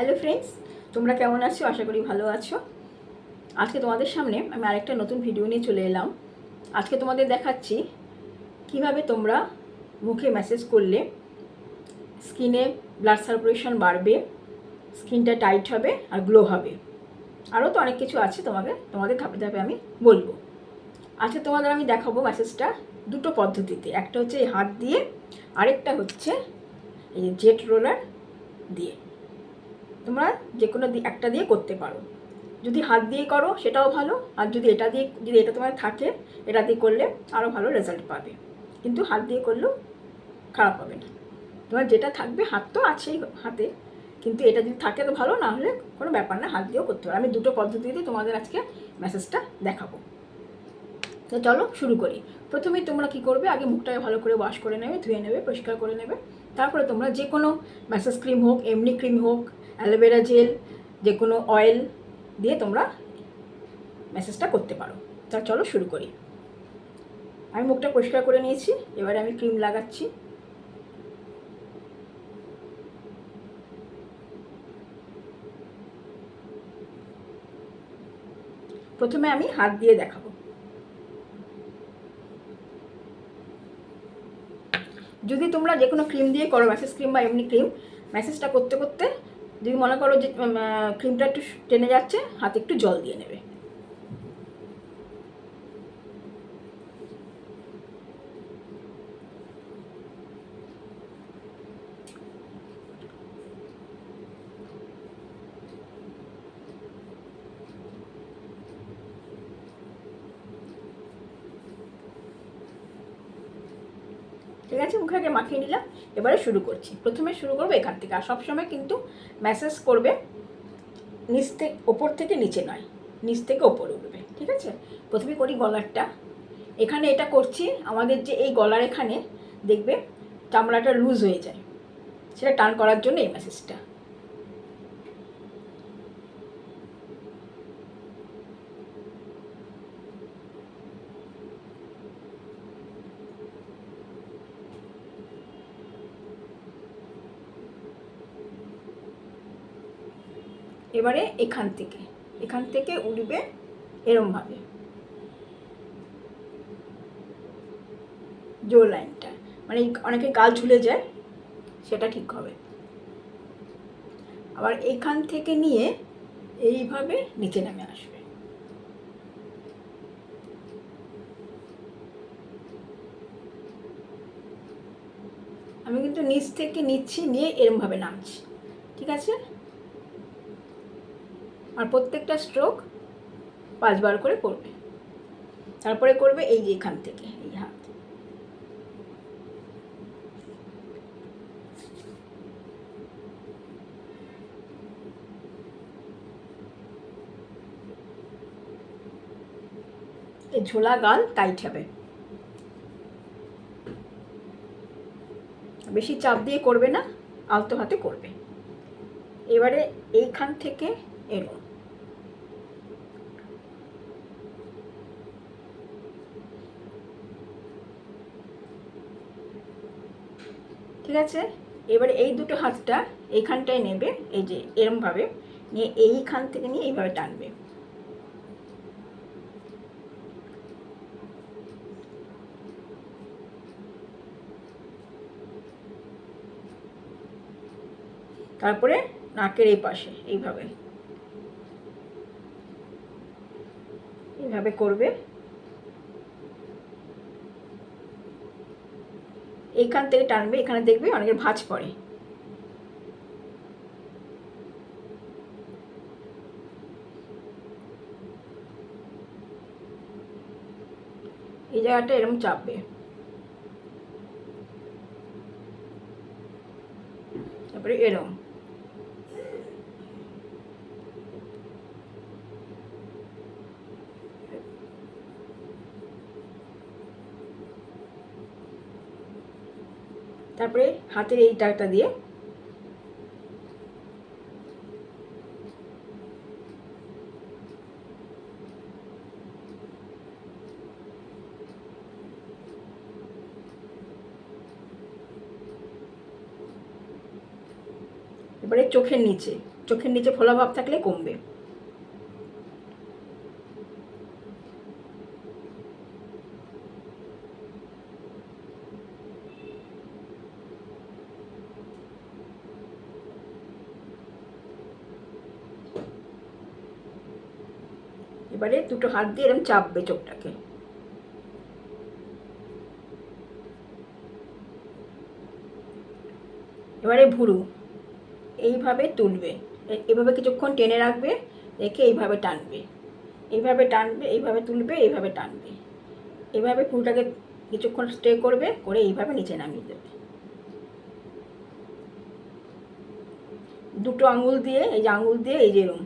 Hello friends তোমরা কেমন আছো? আশা করি ভালো আছো। আজকে তোমাদের সামনে আমি আরেকটা নতুন ভিডিও নিয়ে চলে এলাম। আজকে তোমাদের দেখাচ্ছি কীভাবে তোমরা মুখে মেসেজ করলে স্কিনে ব্লাড সার্কুলেশন বাড়বে স্কিনটা টাইট হবে আর গ্লো হবে। আরও তো অনেক কিছু আছে তোমাকে, তোমাদের ধাপে ধাপে আমি বলব। আজকে তোমাদের আমি দেখাবো ম্যাসেজটা দুটো পদ্ধতিতে। একটা হচ্ছে এই হাত দিয়ে, আরেকটা হচ্ছে এই জেট রোলার দিয়ে। তোমরা যে কোনো একটা দিয়ে করতে পারো। যদি হাত দিয়ে করো, সেটাও ভালো, আর যদি এটা দিয়ে যদি এটা তোমার থাকে, এটা দিয়ে করলে আরও ভালো রেজাল্ট পাবে। কিন্তু হাত দিয়ে করলেও খারাপ হবে না। তোমার যেটা থাকবে, হাত তো আছেই হাতে, কিন্তু এটা যদি থাকে তো ভালো, না হলে কোনো ব্যাপার না, হাত দিয়েও করতে পারো। আমি দুটো পদ্ধতিতে তোমাদের আজকে মেসেজটা দেখাবো। তো চলো শুরু করি। প্রথমেই তোমরা কি করবে, আগে মুখটাকে ভালো করে ওয়াশ করে নেবে, ধুয়ে নেবে, পরিষ্কার করে নেবে। তারপরে তোমরা যে কোনো ম্যাসেজ ক্রিম হোক, এমনি ক্রিম হোক অ্যালোভেরা জেল, যে কোনো অয়েল দিয়ে তোমরা মেসেজটা করতে পারো। তা চলো শুরু করি। আমি মুখটা পরিষ্কার করে নিয়েছি, এবারে আমি ক্রিম লাগাচ্ছি। প্রথমে আমি হাত দিয়ে দেখাবো। যদি তোমরা যে কোনো ক্রিম দিয়ে করো, ম্যাসেজ ক্রিম বা এমনি ক্রিম, ম্যাসেজটা করতে করতে যদি মনে করো যে ক্রিমটা একটু টেনে যাচ্ছে, হাতে একটু জল দিয়ে নেবে। ঠিক আছে, মুখে আগে মাখিয়ে নিলাম। এবারে শুরু করছি। প্রথমে শুরু করব এখান থেকে। আর সবসময় কিন্তু ম্যাসেজ করবে নিচ থেকে, ওপর থেকে নিচে নয়, নিচ থেকে ওপরে উঠবে, ঠিক আছে? প্রথমে করি গলারটা। এখানে এটা করছি, আমাদের যে এই গলার এখানে দেখবে চামড়াটা লুজ হয়ে যায়। সেটা টান করার জন্য এই ম্যাসেজটা এবারে এখান থেকে। এখান থেকে উঠবে এরমভাবে জো লাইনটা। মানে অনেকে গাল ঝুলে যায়, সেটা ঠিক হবে। আবার এখান থেকে নিয়ে এইভাবে নিচে নামে আসবে। আমি কিন্তু নিচ থেকে নিচ্ছি, নিয়ে এরমভাবে নামছি। ঠিক আছে? আর প্রত্যেকটা স্ট্রোক পাঁচবার করে করবে। তারপরে করবে এই যে এখান থেকে, এই হাত। ঝোলা গাল টাইট হবে। বেশি চাপ দিয়ে করবে না, আলতো হাতে করবে। এবারে এইখান থেকে এলো ঠিক আছে? এবারে এই দুটো হাতটা এইখানটায় নেবে, এই যে এরমভাবে নিয়ে এইখান থেকে নিয়ে এইভাবে টানবে। তারপরে নাকের এই পাশে এইভাবে। এইভাবে করবে। এইখান থেকে টানবে এখানে দেখবে অনেকের ভাঁজ পড়ে। এই জায়গাটা এরকম চাপবে। তারপরে এরম। তারপরে হাতের এই টাকটা দিয়ে এবারে চোখের নিচে চোখের নিচে ফোলা ভাব থাকলে কমবে। এবারে দুটো হাত দিয়ে এরকম চাপবে চোখটাকে। এবারে ভুরু, এইভাবে তুলবে। এভাবে কিছুক্ষণ টেনে রাখবে, রেখে এইভাবে টানবে। এইভাবে টানবে, এইভাবে তুলবে, এইভাবে টানবে। এভাবে ফুলটাকে কিছুক্ষণ স্টে করবে, করে এইভাবে নিচে নামিয়ে দেবে। দুটো আঙুল দিয়ে, এই যে আঙুল দিয়ে, এই যে এরম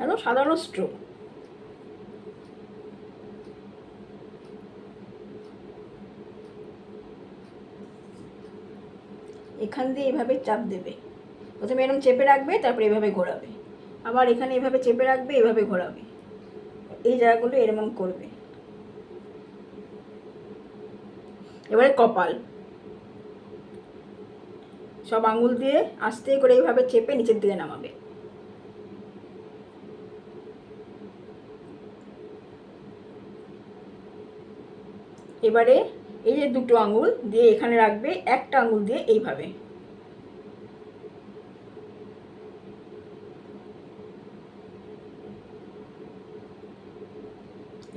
একদম সাধারণ স্ট্রোক এখান দিয়ে এভাবে চাপ দেবে। প্রথমে এরকম চেপে রাখবে, তারপরে এভাবে ঘোরাবে। আবার এখানে এভাবে চেপে রাখবে, এভাবে ঘোরাবে। এই জায়গাগুলো এরকম করবে। এবারে কপাল। সব আঙুল দিয়ে আস্তে করে এইভাবে চেপে নিচের দিকে নামাবে। এবারে এই যে দুটো আঙুল দিয়ে এখানে রাখবে, একটা আঙুল দিয়ে এইভাবে।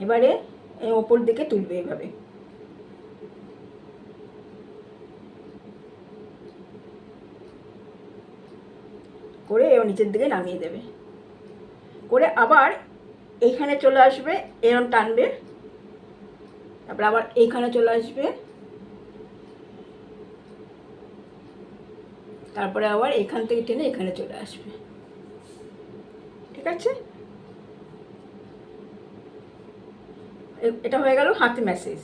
এবারে ওপর দিকে তুলবে এইভাবে। করে এবার নিচের দিকে নামিয়ে দেবে। করে আবার এইখানে চলে আসবে, এরম টানবে। তারপরে আবার এইখানে চলে আসবে। তারপরে আবার এখান থেকে টেনে এখানে চলে আসবে। ঠিক আছে? এটা হয়ে গেল হাত ম্যাসেজ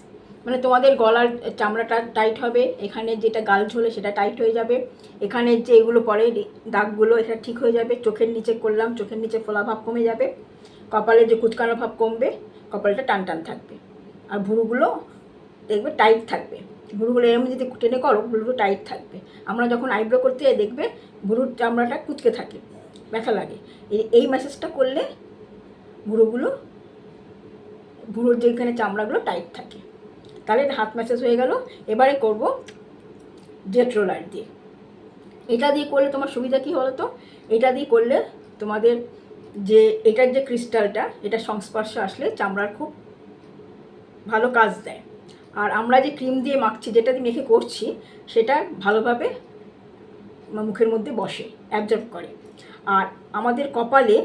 মানে তোমাদের গলার চামড়াটা টাইট হবে, এখানে যেটা গাল ঝোলে সেটা টাইট হয়ে যাবে। এখানে যে এগুলো পরে দাগগুলো, এটা ঠিক হয়ে যাবে। চোখের নিচে করলাম, চোখের নিচে ফোলা ভাব কমে যাবে। কপালে যে কুচকানো ভাব কমবে, কপালটা টান টান থাকবে। আর ভুরুগুলো দেখবে টাইট থাকবে। ভুরুগুলো এরম যদি টেনে করো, ভুরুগুলো টাইট থাকবে। আমরা যখন আইব্রো করতে যাই, দেখবে ভুরুর চামড়াটা কুচকে থাকে, ব্যথা লাগে। এই- ম্যাসেজটা করলে ভুরুগুলো, ভুরুর যেখানে চামড়াগুলো টাইট থাকে। তাহলে হাত ম্যাসেজ হয়ে গেল। এবারে করব জেট রোলার দিয়ে। এটা দিয়ে করলে তোমার সুবিধা কী বলো তো এটা দিয়ে করলে তোমাদের যে, এটার যে ক্রিস্টালটা এটা সংস্পর্শে আসলে চামড়ার খুব ভালো কাজ দেয়। আর আমরা যে ক্রিম দিয়ে মাখছি, যেটা দিয়ে মেখে করছি, সেটা ভালোভাবে মুখের মধ্যে বসে অ্যাবজর্ব করে। আর আমাদের কপালে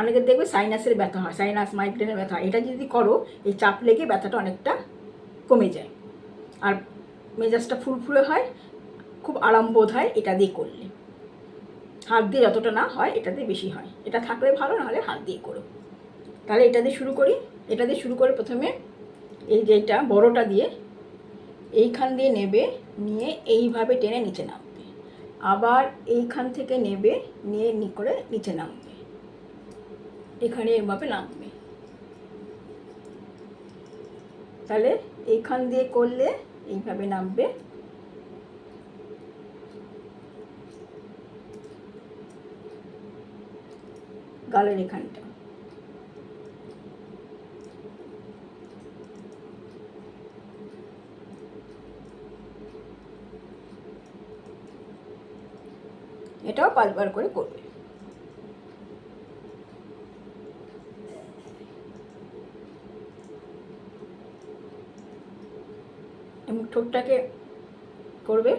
অনেকের দেখবে সাইনাসের ব্যথা হয় সাইনাস মাইগ্রেনের ব্যথা। এটা যদি করো, এই চাপ লেগে ব্যথাটা অনেকটা কমে যায়। আর মেজাজটা ফুরফুরে হয়, খুব আরাম বোধ হয়, এটা দিয়ে করলে। হাত দিয়ে যতটা না হয়, এটা দিয়ে বেশি হয়। এটা থাকলে ভালো নাহলে হাত দিয়ে করো। তাহলে এটা দিয়ে শুরু করি। এটা দিয়ে শুরু করে প্রথমে এই যে এটা বড়টা দিয়ে এইখান দিয়ে নেবে, নিয়ে এইভাবে টেনে নিচে নামবে। আবার এইখান থেকে নেবে, নিয়ে নি করে নিচে নামবে। এখানে এভাবে নামবে। তাহলে এইখান দিয়ে করলে এইভাবে নামবে। গালের এখানটা। পাঁচবার করে করবে এবং ঠোঁটটাকে করবে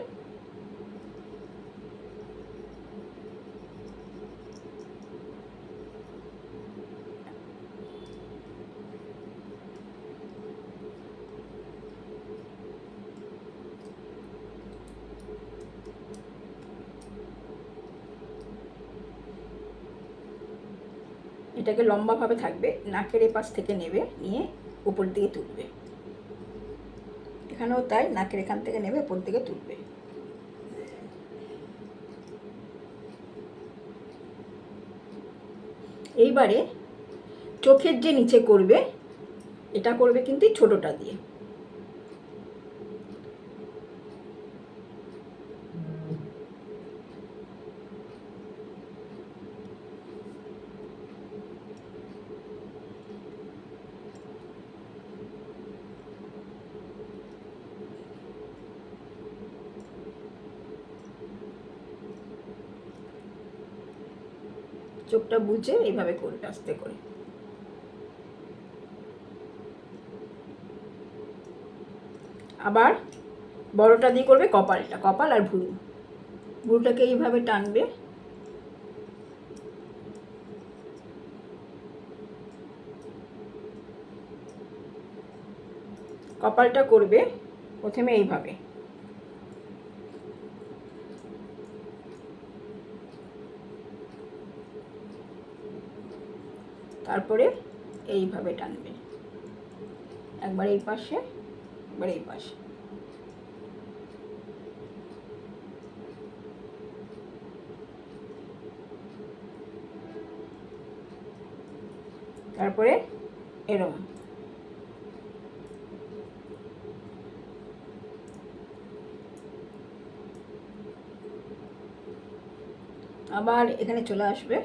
এটাকে লম্বাভাবে থাকবে, নাকের এপাশ থেকে নেবে, নিয়ে উপর দিকে তুলবে। এখানেও তাই, নাকের এখান থেকে নেবে, উপর দিকে তুলবে। এইবারে চোখের যে নিচে করবে, এটা করবে কিন্তু ছোটোটা দিয়ে। চোখটা বুঝে এইভাবে করবে আস্তে করে। আবার বড়টা দিয়ে করবে কপালটা, কপাল আর ভুরু। ভুরুটাকে এইভাবে টানবে। কপালটা করবে প্রথমে এইভাবে। তারপরে এইভাবে টানবে। একবার এই পাশে, একবার এই পাশে। তারপরে এরম। আবার এখানে চলে আসবে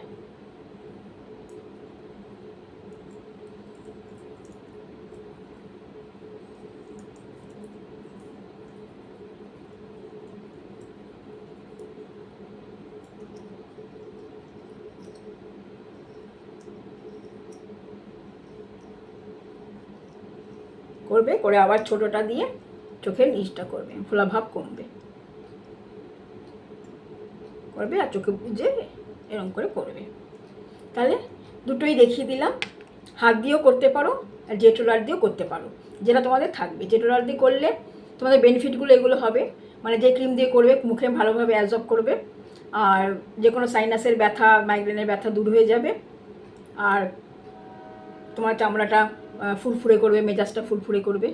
করবে করে আবার ছোটোটা দিয়ে চোখের নিচটা করবে, ফোলা ভাব কমবে। করবে আর চোখে বুঝে এরকম করে করবে তাহলে দুটোই দেখিয়ে দিলাম। হাত দিয়েও করতে পারো আর জেটোলার দিয়েও করতে পারো। যেটা তোমাদের থাকবে। জেটোলার দিয়ে করলে তোমাদের বেনিফিটগুলো এগুলো হবে। মানে যে ক্রিম দিয়ে করবে, মুখে ভালোভাবে অ্যাবজর্ব করবে। আর যে কোনো সাইনাসের ব্যথা মাইগ্রেনের ব্যথা দূর হয়ে যাবে। আর তোমার চামড়াটা ফুরফুরে করবে, মেজাজটা ফুরফুরে করবে।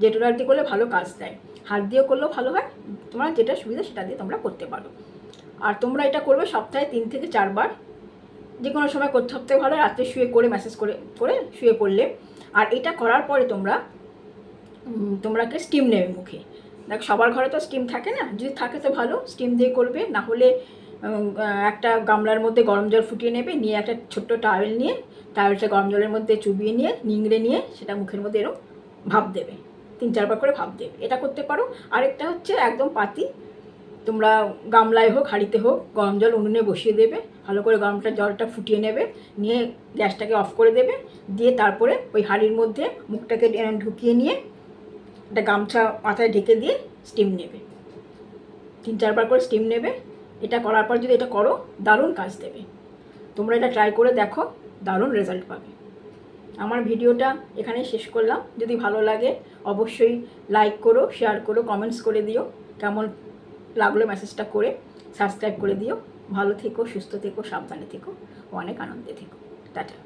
জেটোলার দিয়ে করলে ভালো কাজ দেয়। হাত দিয়েও করলেও ভালো হয়, তোমার যেটা সুবিধা সেটা দিয়ে তোমরা করতে পারো। আর তোমরা এটা করবে সপ্তাহে তিন থেকে চারবার। যে কোনো সময় করতে সপ্তাহে ভালো রাত্রে শুয়ে করে মেসেজ করে করে শুয়ে পড়লে। আর এটা করার পরে তোমরা তোমরাকে স্টিম নেবে মুখে। দেখ, সবার ঘরে তো স্টিম থাকে না। যদি থাকে তো ভালো স্টিম দিয়ে করবে। না হলে একটা গামলার মধ্যে গরম জল ফুটিয়ে নেবে, নিয়ে একটা ছোট্ট টাওয়েল নিয়ে টাওয়েলটা গরম জলের মধ্যে চুবিয়ে নিয়ে, নিংড়ে নিয়ে সেটা মুখের মধ্যে এরকম ভাপ দেবে, তিন চারবার করে ভাপ দেবে। এটা করতে পারো। আরেকটা হচ্ছে একদম পাতি, তোমরা গামলায় হোক, হাঁড়িতে হোক, গরম জল উনুনে বসিয়ে দেবে, ভালো করে গরমটা, জলটা ফুটিয়ে নেবে, নিয়ে গ্যাসটাকে অফ করে দেবে, দিয়ে তারপরে ওই হাঁড়ির মধ্যে মুখটাকে ঢুকিয়ে নিয়ে একটা গামছা মাথায় ঢেকে দিয়ে স্টিম নেবে। তিন চারবার করে স্টিম নেবে এটা করার পর যদি এটা করো, দারুণ কাজ দেবে। তোমরা এটা ট্রাই করে দেখো, দারুণ রেজাল্ট পাবে। আমার ভিডিওটা এখানে শেষ করলাম। যদি ভালো লাগে, অবশ্যই লাইক করো শেয়ার করো কমেন্টস করে দিও। কেমন লাগল মেসেজটা করে সাবস্ক্রাইব করে দিও। ভালো থেকো, সুস্থ থেকো, সাবধানে থেকো। অনেক আনন্দে থেকো। টাটা।